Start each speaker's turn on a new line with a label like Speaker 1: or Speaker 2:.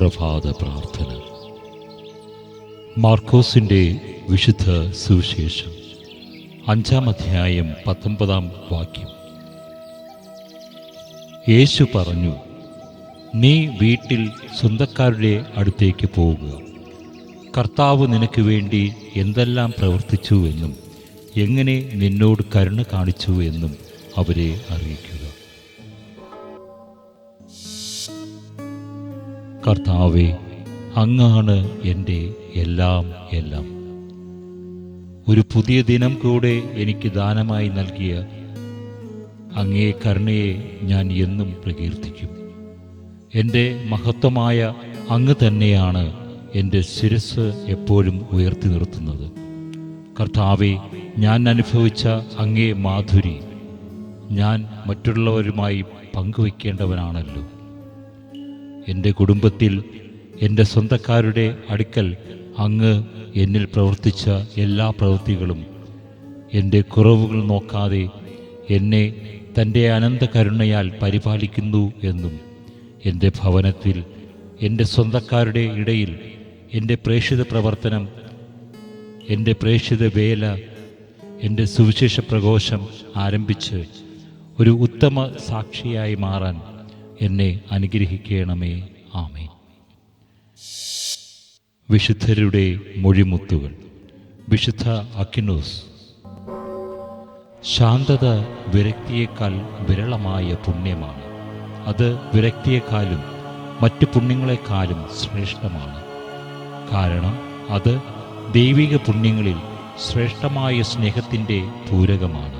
Speaker 1: പ്രഭാത പ്രാർത്ഥന. മാർക്കോസിന്റെ വിശുദ്ധ സുവിശേഷം അഞ്ചാം അധ്യായം പത്തൊമ്പതാം വാക്യം. യേശു പറഞ്ഞു നീ വീട്ടിൽ സ്വന്തക്കാരുടെ അടുത്തേക്ക് പോവുക. കർത്താവ് നിനക്ക് വേണ്ടി എന്തെല്ലാം പ്രവർത്തിച്ചു എന്നും എങ്ങനെ നിന്നോട് കരുണ കാണിച്ചു എന്നും അവരെ അറിയിക്കുക. കർത്താവെ അങ്ങാണ് എന്റെ എല്ലാം എല്ലാം. ഒരു പുതിയ ദിനം കൂടെ എനിക്ക് ദാനമായി നൽകിയ അങ്ങേ കരുണയെ ഞാൻ എന്നും പ്രകീർത്തിക്കും. എന്റെ മഹത്വമായ അങ്ങ് തന്നെയാണ് എന്റെ ശിരസ് എപ്പോഴും ഉയർത്തി നിർത്തുന്നത്. കർത്താവെ ഞാൻ അനുഭവിച്ച അങ്ങേ മാധുരി ഞാൻ മറ്റുള്ളവരുമായി പങ്കുവയ്ക്കേണ്ടവനാണല്ലോ. എന്റെ കുടുംബത്തിൽ എന്റെ സ്വന്തക്കാരുടെ അടുക്കൽ അങ്ങ് എന്നിൽ പ്രവർത്തിച്ച എല്ലാ പ്രവൃത്തികളും എന്റെ കുറവുകൾ നോക്കാതെ എന്നെ തന്റെ അനന്ത കരുണയാൽ പരിപാലിക്കുന്നു എന്നും എന്റെ ഭവനത്തിൽ എന്റെ സ്വന്തക്കാരുടെ ഇടയിൽ എന്റെ പ്രേക്ഷിത പ്രവർത്തനം എന്റെ പ്രേക്ഷിത വേല എന്റെ സുവിശേഷ പ്രഘോഷം ആരംഭിച്ച് ഒരു ഉത്തമ സാക്ഷിയായി മാറാൻ എന്നെ അനുഗ്രഹിക്കണമേ. ആമേ വിശുദ്ധരുടെ മൊഴിമുത്തുകൾ. വിശുദ്ധ അക്കിനോസ്. ശാന്തത വിരക്തിയേക്കാൾ വിരളമായ പുണ്യമാണ്. അത് വിരക്തിയെക്കാളും മറ്റു പുണ്യങ്ങളെക്കാളും ശ്രേഷ്ഠമാണ്. കാരണം അത് ദൈവിക പുണ്യങ്ങളിൽ ശ്രേഷ്ഠമായ സ്നേഹത്തിന്റെ പൂരകമാണ്.